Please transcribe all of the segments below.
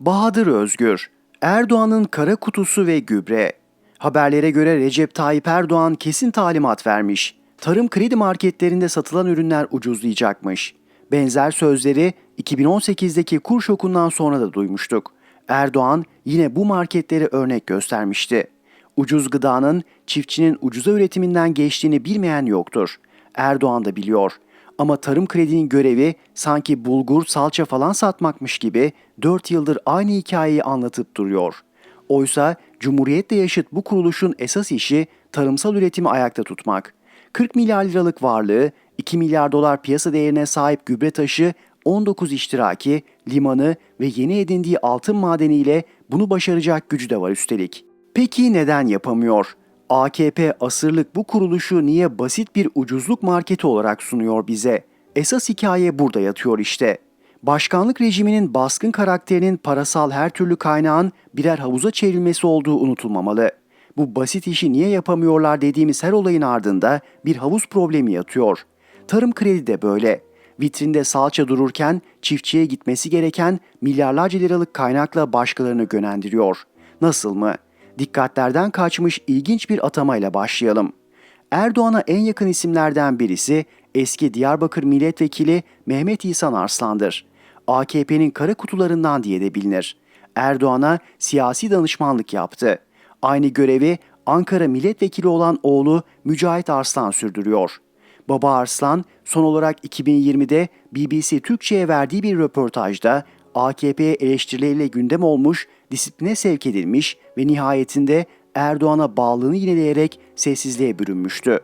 Bahadır Özgür, Erdoğan'ın kara kutusu ve gübre. Haberlere göre Recep Tayyip Erdoğan kesin talimat vermiş. Tarım kredi marketlerinde satılan ürünler ucuzlayacakmış. Benzer sözleri 2018'deki kur şokundan sonra da duymuştuk. Erdoğan yine bu marketleri örnek göstermişti. Ucuz gıdanın çiftçinin ucuza üretiminden geçtiğini bilmeyen yoktur. Erdoğan da biliyor. Ama tarım kredinin görevi sanki bulgur, salça falan satmakmış gibi 4 yıldır aynı hikayeyi anlatıp duruyor. Oysa Cumhuriyet'le yaşıt bu kuruluşun esas işi tarımsal üretimi ayakta tutmak. 40 milyar liralık varlığı, 2 milyar dolar piyasa değerine sahip gübre taşı, 19 iştiraki, limanı ve yeni edindiği altın madeniyle bunu başaracak gücü de var üstelik. Peki neden yapamıyor? AKP asırlık bu kuruluşu niye basit bir ucuzluk marketi olarak sunuyor bize? Esas hikaye burada yatıyor işte. Başkanlık rejiminin baskın karakterinin parasal her türlü kaynağın birer havuza çevrilmesi olduğu unutulmamalı. Bu basit işi niye yapamıyorlar dediğimiz her olayın ardında bir havuz problemi yatıyor. Tarım kredi de böyle. Vitrinde salça dururken çiftçiye gitmesi gereken milyarlarca liralık kaynakla başkalarını yönlendiriyor. Nasıl mı? Dikkatlerden kaçmış ilginç bir atamayla başlayalım. Erdoğan'a en yakın isimlerden birisi eski Diyarbakır Milletvekili Mehmet İhsan Arslan'dır. AKP'nin kara kutularından diye de bilinir. Erdoğan'a siyasi danışmanlık yaptı. Aynı görevi Ankara milletvekili olan oğlu Mücahit Arslan sürdürüyor. Baba Arslan son olarak 2020'de BBC Türkçe'ye verdiği bir röportajda AKP'ye eleştirileriyle gündem olmuş, disipline sevk edilmiş ve nihayetinde Erdoğan'a bağlılığını yineleyerek sessizliğe bürünmüştü.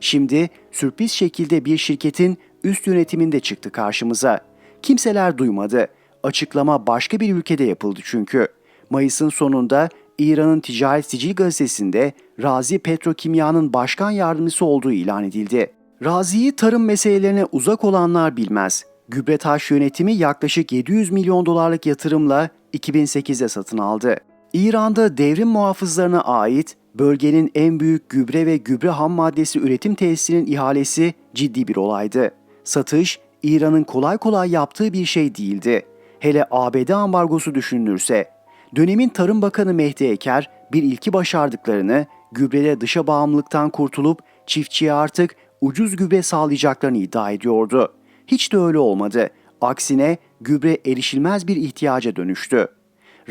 Şimdi sürpriz şekilde bir şirketin üst yönetiminde çıktı karşımıza. Kimseler duymadı. Açıklama başka bir ülkede yapıldı çünkü. Mayıs'ın sonunda İran'ın Ticaret Sicil gazetesinde Razi Petrokimya'nın başkan yardımcısı olduğu ilan edildi. Razi'yi tarım meselelerine uzak olanlar bilmez. Gübretaş yönetimi yaklaşık 700 milyon dolarlık yatırımla 2008'de satın aldı. İran'da devrim muhafızlarına ait bölgenin en büyük gübre ve gübre ham maddesi üretim tesisinin ihalesi ciddi bir olaydı. Satış, İran'ın kolay kolay yaptığı bir şey değildi. Hele ABD ambargosu düşünülürse. Dönemin Tarım Bakanı Mehdi Eker bir ilki başardıklarını, gübrede dışa bağımlılıktan kurtulup çiftçiye artık ucuz gübre sağlayacaklarını iddia ediyordu. Hiç de öyle olmadı. Aksine gübre erişilmez bir ihtiyaca dönüştü.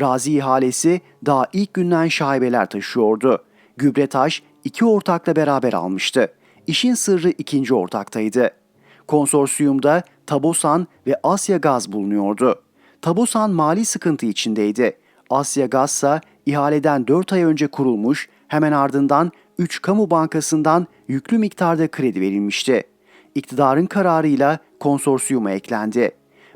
Razi ihalesi daha ilk günden şaibeler taşıyordu. Gübretaş iki ortakla beraber almıştı. İşin sırrı ikinci ortaktaydı. Konsorsiyumda Tabosan ve Asya Gaz bulunuyordu. Tabosan mali sıkıntı içindeydi. Asya Gaz ise ihaleden 4 ay önce kurulmuş, hemen ardından 3 kamu bankasından yüklü miktarda kredi verilmişti. İktidarın kararıyla konsorsiyuma eklendi.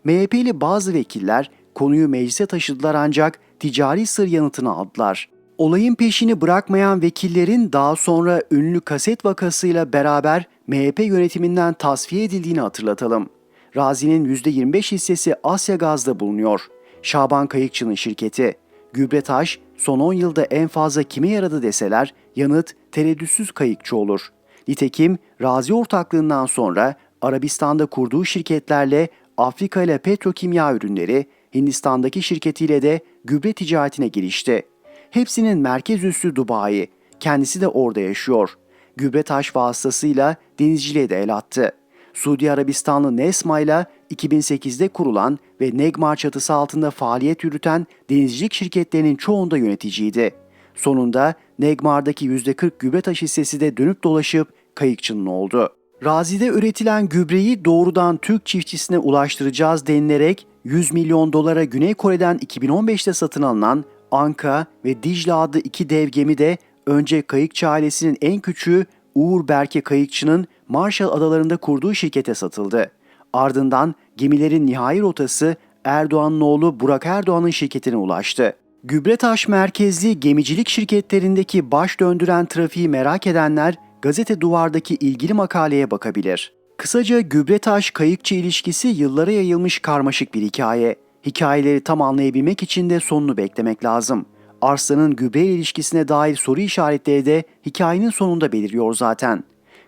MHP'li bazı vekiller konuyu meclise taşıdılar ancak ticari sır yanıtını aldılar. Olayın peşini bırakmayan vekillerin daha sonra ünlü kaset vakasıyla beraber MHP yönetiminden tasfiye edildiğini hatırlatalım. Razi'nin %25 hissesi Asya Gaz'da bulunuyor. Şaban Kayıkçı'nın şirketi. Gübretaş son 10 yılda en fazla kime yaradı deseler yanıt tereddütsüz kayıkçı olur. Nitekim Razi ortaklığından sonra Arabistan'da kurduğu şirketlerle Afrika ile petrokimya ürünleri, Hindistan'daki şirketiyle de gübre ticaretine girişti. Hepsinin merkez üssü Dubai. Kendisi de orada yaşıyor. Gübretaş vasıtasıyla denizciliğe de el attı. Suudi Arabistanlı Nesma ile 2008'de kurulan ve Negmar çatısı altında faaliyet yürüten denizcilik şirketlerinin çoğunda yöneticiydi. Sonunda Negmar'daki %40 gübretaş hissesi de dönüp dolaşıp kayıkçının oldu. Razi'de üretilen gübreyi doğrudan Türk çiftçisine ulaştıracağız denilerek 100 milyon dolara Güney Kore'den 2015'te satın alınan Anka ve Dicle adlı iki dev gemi de önce kayıkçı ailesinin en küçüğü Uğur Berke Kayıkçı'nın Marshall Adaları'nda kurduğu şirkete satıldı. Ardından gemilerin nihai rotası Erdoğan'ın oğlu Burak Erdoğan'ın şirketine ulaştı. Gübretaş merkezli gemicilik şirketlerindeki baş döndüren trafiği merak edenler gazete duvardaki ilgili makaleye bakabilir. Kısaca Gübretaş kayıkçı ilişkisi yıllara yayılmış karmaşık bir hikaye. Hikayeleri tam anlayabilmek için de sonunu beklemek lazım. Arslan'ın gübre ilişkisine dair soru işaretleri de hikayenin sonunda beliriyor zaten.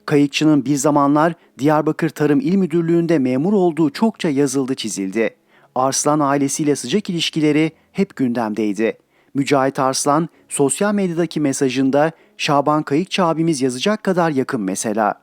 Kayıkçının bir zamanlar Diyarbakır Tarım İl Müdürlüğü'nde memur olduğu çokça yazıldı çizildi. Arslan ailesiyle sıcak ilişkileri hep gündemdeydi. Mücahit Arslan sosyal medyadaki mesajında Şaban Kayıkçı abimiz yazacak kadar yakın mesela.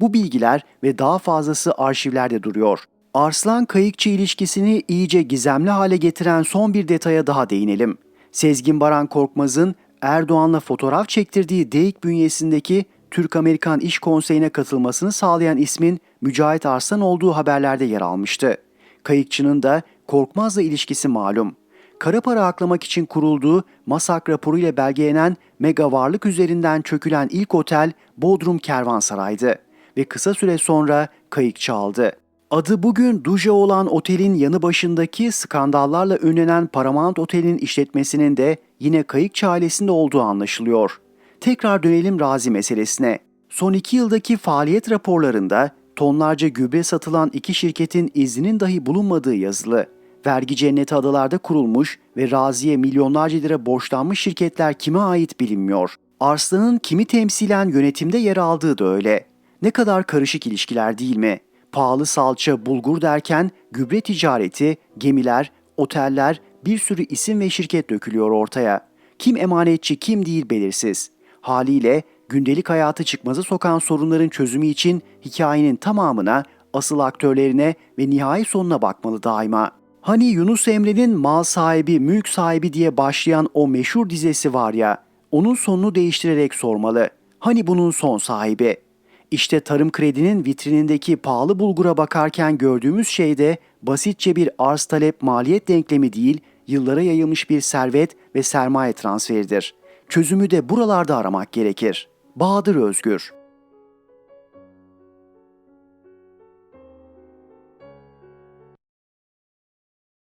Bu bilgiler ve daha fazlası arşivlerde duruyor. Arslan Kayıkçı ilişkisini iyice gizemli hale getiren son bir detaya daha değinelim. Sezgin Baran Korkmaz'ın Erdoğan'la fotoğraf çektirdiği DEİK bünyesindeki Türk-Amerikan İş Konseyi'ne katılmasını sağlayan ismin Mücahit Arslan olduğu haberlerde yer almıştı. Kayıkçı'nın da Korkmaz'la ilişkisi malum. Kara para aklamak için kurulduğu Masak raporuyla belgelenen mega varlık üzerinden çökülen ilk otel Bodrum Kervansaray'dı ve kısa süre sonra Kayıkçı aldı. Adı bugün Duja olan otelin yanı başındaki skandallarla önlenen Paramount Otel'in işletmesinin de yine Kayıkçı ailesinde olduğu anlaşılıyor. Tekrar dönelim Razi meselesine. Son iki yıldaki faaliyet raporlarında tonlarca gübre satılan iki şirketin izninin dahi bulunmadığı yazılı. Vergi cenneti adalarda kurulmuş ve Razi'ye milyonlarca lira borçlanmış şirketler kime ait bilinmiyor. Arslan'ın kimi temsilen yönetimde yer aldığı da öyle. Ne kadar karışık ilişkiler değil mi? Pahalı salça, bulgur derken gübre ticareti, gemiler, oteller, bir sürü isim ve şirket dökülüyor ortaya. Kim emanetçi, kim değil belirsiz. Haliyle gündelik hayatı çıkmaza sokan sorunların çözümü için hikayenin tamamına, asıl aktörlerine ve nihai sonuna bakmalı daima. Hani Yunus Emre'nin mal sahibi, mülk sahibi diye başlayan o meşhur dizesi var ya, onun sonunu değiştirerek sormalı. Hani bunun son sahibi? İşte tarım kredinin vitrinindeki pahalı bulgura bakarken gördüğümüz şey de basitçe bir arz talep maliyet denklemi değil, yıllara yayılmış bir servet ve sermaye transferidir. Çözümü de buralarda aramak gerekir. Bahadır Özgür